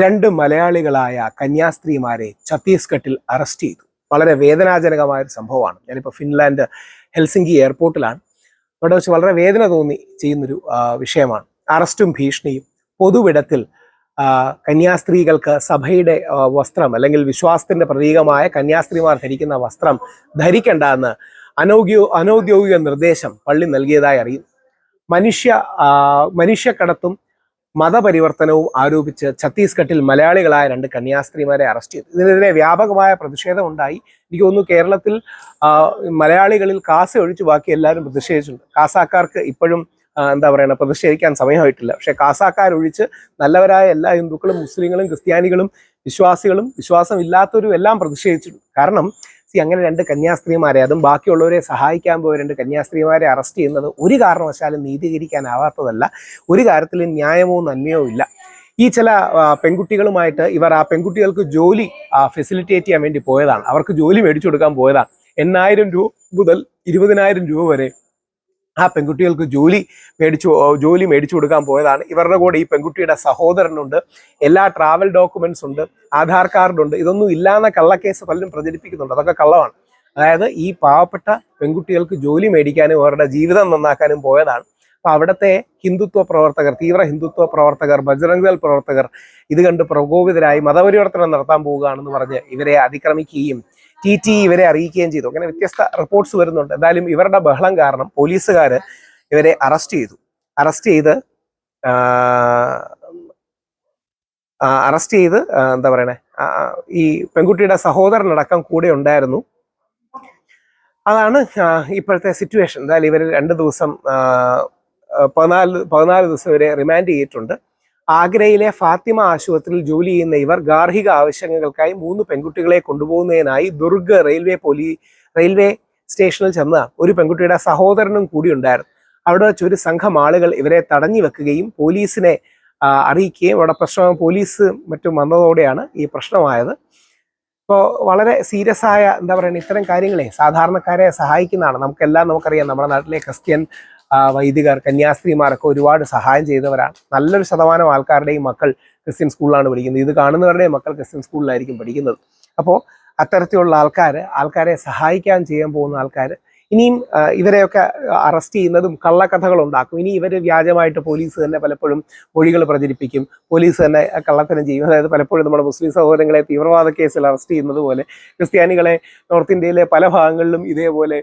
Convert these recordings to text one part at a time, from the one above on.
രണ്ട് മലയാളികളായ കന്യാസ്ത്രീമാരെ ഛത്തീസ്ഗഡിൽ അറസ്റ്റ് ചെയ്തു. വളരെ വേദനാജനകമായ ഒരു സംഭവമാണ്. ഞാനിപ്പോൾ ഫിൻലാൻഡ് ഹെൽസിങ്കി എയർപോർട്ടിലാണ്. അവിടെ വെച്ച് വളരെ വേദന തോന്നി ചെയ്യുന്നൊരു വിഷയമാണ്. അറസ്റ്റും ഭീഷണിയും പൊതുവിടത്തിൽ കന്യാസ്ത്രീകൾക്ക് സഭയുടെ വസ്ത്രം അല്ലെങ്കിൽ വിശ്വാസത്തിന്റെ പ്രതീകമായ കന്യാസ്ത്രീമാർ ധരിക്കുന്ന വസ്ത്രം ധരിക്കണ്ട എന്ന് അനൗദ്യോ അനൗദ്യോഗിക നിർദ്ദേശം പള്ളി നൽകിയതായി അറിയും മനുഷ്യ മനുഷ്യക്കടത്തും മതപരിവർത്തനവും ആരോപിച്ച് ഛത്തീസ്ഗഡിൽ മലയാളികളായ രണ്ട് കന്യാസ്ത്രീമാരെ അറസ്റ്റ് ചെയ്തു. ഇതിനെതിരെ വ്യാപകമായ പ്രതിഷേധം ഉണ്ടായി. എനിക്ക് തോന്നുന്നു കേരളത്തിൽ മലയാളികളിൽ കാസ ഒഴിച്ച് ബാക്കി എല്ലാവരും പ്രതിഷേധിച്ചിട്ടുണ്ട്. കാസാക്കാർക്ക് ഇപ്പോഴും എന്താ പറയുക പ്രതിഷേധിക്കാൻ സമയമായിട്ടില്ല. പക്ഷെ കാസാക്കാരൊഴിച്ച് നല്ലവരായ എല്ലാ ഹിന്ദുക്കളും മുസ്ലിങ്ങളും ക്രിസ്ത്യാനികളും വിശ്വാസികളും വിശ്വാസമില്ലാത്തവരും എല്ലാം പ്രതിഷേധിച്ചിട്ടുണ്ട്. കാരണം സി അങ്ങനെ രണ്ട് കന്യാസ്ത്രീമാരെ അതും ബാക്കിയുള്ളവരെ സഹായിക്കാൻ പോയ രണ്ട് കന്യാസ്ത്രീമാരെ അറസ്റ്റ് ചെയ്യുന്നത് ഒരു കാരണവശാലും നീതീകരിക്കാനാവാത്തതല്ല. ഒരു കാര്യത്തിലും ന്യായമോ നന്മയോ ഇല്ല. ഈ ചില പെൺകുട്ടികളുമായിട്ട് ഇവർ ആ പെൺകുട്ടികൾക്ക് ജോലി ഫെസിലിറ്റേറ്റ് ചെയ്യാൻ വേണ്ടി പോയതാണ്. അവർക്ക് ജോലി മേടിച്ചു കൊടുക്കാൻ പോയതാണ്. എണ്ണായിരം രൂപ മുതൽ ഇരുപതിനായിരം രൂപ വരെ ആ പെൺകുട്ടികൾക്ക് ജോലി മേടിച്ചു ജോലി മേടിച്ചു കൊടുക്കാൻ പോയതാണ്. ഇവരുടെ കൂടെ ഈ പെൺകുട്ടിയുടെ സഹോദരനുണ്ട്. എല്ലാ ട്രാവൽ ഡോക്യുമെന്റ്സ് ഉണ്ട് ആധാർ കാർഡ് ഉണ്ട്. ഇതൊന്നും ഇല്ലാന്ന കള്ളക്കേസ് പലരും പ്രചരിപ്പിക്കുന്നുണ്ട്. അതൊക്കെ കള്ളമാണ്. അതായത് ഈ പാവപ്പെട്ട പെൺകുട്ടികൾക്ക് ജോലി മേടിക്കാനും അവരുടെ ജീവിതം നന്നാക്കാനും പോയതാണ്. അപ്പൊ അവിടുത്തെ ഹിന്ദുത്വ പ്രവർത്തകർ തീവ്ര ഹിന്ദുത്വ പ്രവർത്തകർ ബജറംഗ് പ്രവർത്തകർ ഇത് കണ്ട് പ്രകോപിതരായി മതപരിവർത്തനം നടത്താൻ പോവുകയാണെന്ന് പറഞ്ഞ് ഇവരെ അതിക്രമിക്കുകയും ടി ടി ഇവരെ അറിയിക്കുകയും ചെയ്തു. അങ്ങനെ വ്യത്യസ്ത റിപ്പോർട്ട്സ് വരുന്നുണ്ട്. എന്തായാലും ഇവരുടെ ബഹളം കാരണം പോലീസുകാർ ഇവരെ അറസ്റ്റ് ചെയ്തു. അറസ്റ്റ് ചെയ്ത് അറസ്റ്റ് ചെയ്ത് എന്താ പറയണേ ഈ പെൺകുട്ടിയുടെ സഹോദരനടക്കം കൂടെ ഉണ്ടായിരുന്നു. അതാണ് ഇപ്പോഴത്തെ സിറ്റുവേഷൻ എന്തായാലും ഇവർ രണ്ട് ദിവസം പതിനാല് പതിനാല് ദിവസം വരെ റിമാൻഡ് ചെയ്തിട്ടുണ്ട്. ആഗ്രയിലെ ഫാത്തിമ ആശുപത്രിയിൽ ജോലി ചെയ്യുന്ന ഇവർ ഗാർഹിക ആവശ്യങ്ങൾക്കായി മൂന്ന് പെൺകുട്ടികളെ കൊണ്ടുപോകുന്നതിനായി ദുർഗ് റെയിൽവേ പോലീ റെയിൽവേ സ്റ്റേഷനിൽ ചെന്ന ഒരു പെൺകുട്ടിയുടെ സഹോദരനും കൂടി ഉണ്ടായിരുന്നു. അവിടെ വെച്ച് ഒരു സംഘം ആളുകൾ ഇവരെ തടഞ്ഞു വെക്കുകയും പോലീസിനെ അറിയിക്കുകയും അവിടെ പ്രശ്നം പോലീസ് മറ്റും വന്നതോടെയാണ് ഈ പ്രശ്നമായത്. ഇപ്പോൾ വളരെ സീരിയസ് ആയ എന്താ പറയുക ഇത്തരം കാര്യങ്ങളെ സാധാരണക്കാരെ സഹായിക്കുന്നതാണ്. നമുക്കെല്ലാം നമുക്കറിയാം നമ്മുടെ നാട്ടിലെ ക്രിസ്ത്യൻ വൈദികർ കന്യാസ്ത്രീമാരൊക്കെ ഒരുപാട് സഹായം ചെയ്തവരാണ്. നല്ലൊരു ശതമാനം ആൾക്കാരുടെയും മക്കൾ ക്രിസ്ത്യൻ സ്കൂളിലാണ് പഠിക്കുന്നത്. ഇത് കാണുന്നവരുടെയും മക്കൾ ക്രിസ്ത്യൻ സ്കൂളിലായിരിക്കും പഠിക്കുന്നത്. അപ്പോൾ അത്തരത്തിലുള്ള ആൾക്കാർ ആൾക്കാരെ സഹായിക്കാൻ ചെയ്യാൻ പോകുന്ന ആൾക്കാർ ഇനിയും ഇവരെയൊക്കെ അറസ്റ്റ് ചെയ്യുന്നതും കള്ളക്കഥകൾ ഉണ്ടാക്കും ഇനി ഇവർ വ്യാജമായിട്ട് പോലീസ് തന്നെ പലപ്പോഴും മൊഴികൾ പ്രചരിപ്പിക്കും. പോലീസ് തന്നെ കള്ളത്തരം ചെയ്യും. അതായത് പലപ്പോഴും നമ്മുടെ മുസ്ലിം സഹോദരങ്ങളെ തീവ്രവാദ കേസിൽ അറസ്റ്റ് ചെയ്യുന്നത് പോലെ ക്രിസ്ത്യാനികളെ നോർത്ത് ഇന്ത്യയിലെ പല ഭാഗങ്ങളിലും ഇതേപോലെ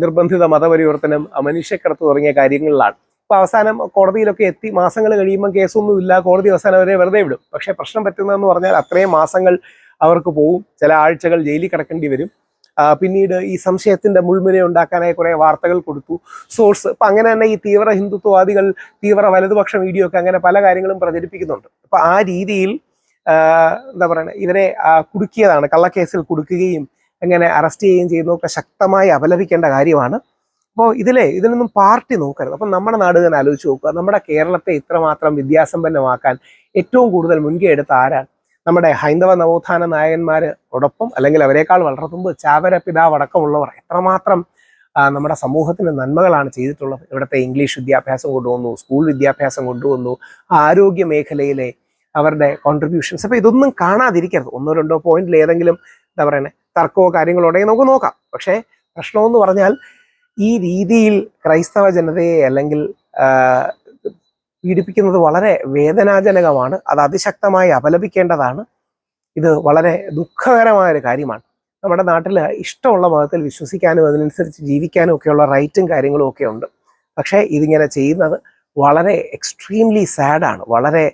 നിർബന്ധിത മതപരിവർത്തനം മനുഷ്യക്കടത്ത് തുടങ്ങിയ കാര്യങ്ങളിലാണ്. അപ്പൊ അവസാനം കോടതിയിലൊക്കെ എത്തി മാസങ്ങൾ കഴിയുമ്പോൾ കേസൊന്നുമില്ല കോടതി അവസാനം അവരെ വെറുതെ വിടും. പക്ഷേ പ്രശ്നം പറ്റുന്നതെന്ന് പറഞ്ഞാൽ അത്രയും മാസങ്ങൾ അവർക്ക് പോവും ചില ആഴ്ചകൾ ജയിലിൽ കിടക്കേണ്ടി വരും. പിന്നീട് ഈ സംശയത്തിന്റെ മുൾമുന ഉണ്ടാക്കാനായി കുറെ വാർത്തകൾ കൊടുത്തു. സോഴ്സ് അപ്പൊ അങ്ങനെ തന്നെ ഈ തീവ്ര ഹിന്ദുത്വവാദികൾ തീവ്ര വലതുപക്ഷ വീഡിയോ ഒക്കെ അങ്ങനെ പല കാര്യങ്ങളും പ്രചരിപ്പിക്കുന്നുണ്ട്. അപ്പൊ ആ രീതിയിൽ എന്താ പറയുക ഇവരെ കുടുക്കിയതാണ് കള്ളക്കേസിൽ കുടുക്കുകയും അങ്ങനെ അറസ്റ്റ് ചെയ്യുകയും ചെയ്യുന്നതൊക്കെ ശക്തമായി അപലപിക്കേണ്ട കാര്യമാണ്. അപ്പോൾ ഇതിലെ ഇതിനൊന്നും പാർട്ടി നോക്കരുത്. അപ്പം നമ്മുടെ നാട് തന്നെ ആലോചിച്ച് നോക്കുക. നമ്മുടെ കേരളത്തെ ഇത്രമാത്രം വിദ്യാസമ്പന്നമാക്കാൻ ഏറ്റവും കൂടുതൽ മുൻകൈ എടുത്ത ആരാണ്? നമ്മുടെ ഹൈന്ദവ നവോത്ഥാന നായകന്മാരോടൊപ്പം അല്ലെങ്കിൽ അവരെക്കാൾ വളരെ മുമ്പ് ചാവര പിതാവ് അടക്കമുള്ളവർ എത്രമാത്രം നമ്മുടെ സമൂഹത്തിന് നന്മകളാണ് ചെയ്തിട്ടുള്ളത്. ഇവിടുത്തെ ഇംഗ്ലീഷ് വിദ്യാഭ്യാസം കൊണ്ടുവന്നു സ്കൂൾ വിദ്യാഭ്യാസം കൊണ്ടുവന്നു ആരോഗ്യ മേഖലയിലെ അവരുടെ കോൺട്രിബ്യൂഷൻസ് അപ്പോൾ ഇതൊന്നും കാണാതിരിക്കരുത്. ഒന്നോ രണ്ടോ പോയിന്റിൽ ഏതെങ്കിലും എന്താ പറയണേ തർക്കമോ കാര്യങ്ങളോ ഉണ്ടെങ്കിൽ നമുക്ക് നോക്കാം. പക്ഷേ പ്രശ്നമെന്ന് പറഞ്ഞാൽ ഈ രീതിയിൽ ക്രൈസ്തവ ജനതയെ അല്ലെങ്കിൽ പീഡിപ്പിക്കുന്നത് വളരെ വേദനാജനകമാണ് അത് അതിശക്തമായി അപലപിക്കേണ്ടതാണ്. ഇത് വളരെ ദുഃഖകരമായ ഒരു കാര്യമാണ്. നമ്മുടെ നാട്ടിൽ ഇഷ്ടമുള്ള മതത്തിൽ വിശ്വസിക്കാനും അതിനനുസരിച്ച് ജീവിക്കാനും ഒക്കെയുള്ള റൈറ്റും കാര്യങ്ങളും ഒക്കെ ഉണ്ട്. പക്ഷേ ഇതിങ്ങനെ ചെയ്യുന്നത് വളരെ എക്സ്ട്രീംലി സാഡാണ് വളരെ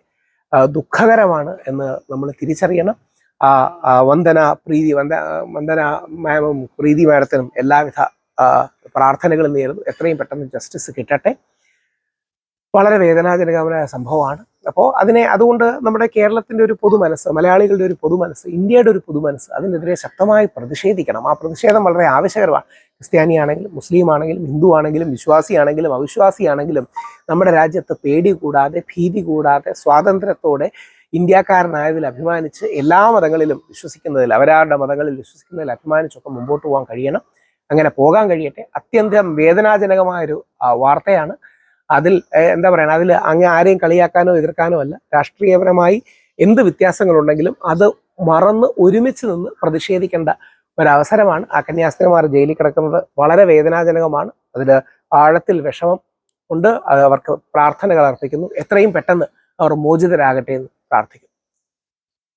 ദുഃഖകരമാണ് എന്ന് നമ്മൾ തിരിച്ചറിയണം. ആ, വന്ദന പ്രീതി വന്ദ വന്ദന മാമും പ്രീതി മാഡത്തിനും എല്ലാവിധ പ്രാർത്ഥനകളും നേരുന്നു. എത്രയും പെട്ടെന്ന് ജസ്റ്റിസ് കിട്ടട്ടെ. വളരെ വേദനാജനകമായ സംഭവമാണ്. അപ്പോൾ അതിനെ അതുകൊണ്ട് നമ്മുടെ കേരളത്തിന്റെ ഒരു പൊതുമനസ്സ് മലയാളികളുടെ ഒരു പൊതുമനസ്സ് ഇന്ത്യയുടെ ഒരു പൊതുമനസ്സ് അതിനെതിരെ ശക്തമായി പ്രതിഷേധിക്കണം. ആ പ്രതിഷേധം വളരെ ആവശ്യകരമാണ്. ക്രിസ്ത്യാനിയാണെങ്കിലും മുസ്ലിം ആണെങ്കിലും ഹിന്ദു ആണെങ്കിലും വിശ്വാസിയാണെങ്കിലും അവിശ്വാസിയാണെങ്കിലും നമ്മുടെ രാജ്യത്ത് പേടി കൂടാതെ ഭീതി കൂടാതെ സ്വാതന്ത്ര്യത്തോടെ ഇന്ത്യക്കാരനായതിൽ അഭിമാനിച്ച് എല്ലാ മതങ്ങളിലും വിശ്വസിക്കുന്നതിൽ അവരവരുടെ മതങ്ങളിൽ വിശ്വസിക്കുന്നതിൽ അഭിമാനിച്ചൊക്കെ മുമ്പോട്ട് പോകാൻ കഴിയണം. അങ്ങനെ പോകാൻ കഴിയട്ടെ. അത്യന്തം വേദനാജനകമായൊരു വാർത്തയാണ്. അതിൽ എന്താ പറയുക അതിൽ അങ്ങ് ആരെയും കളിയാക്കാനോ എതിർക്കാനോ അല്ല. രാഷ്ട്രീയപരമായി എന്ത് വ്യത്യാസങ്ങളുണ്ടെങ്കിലും അത് മറന്ന് ഒരുമിച്ച് നിന്ന് പ്രതിഷേധിക്കേണ്ട ഒരവസരമാണ്. ആ കന്യാസ്ത്രീമാർ ജയിലിൽ കിടക്കുന്നത് വളരെ വേദനാജനകമാണ്. അതിൽ ആഴത്തിൽ വിഷമം ഉണ്ട്. അവർക്ക് പ്രാർത്ഥനകൾ അർപ്പിക്കുന്നു. എത്രയും പെട്ടെന്ന് അവർ മോചിതരാകട്ടെ എന്ന് parte.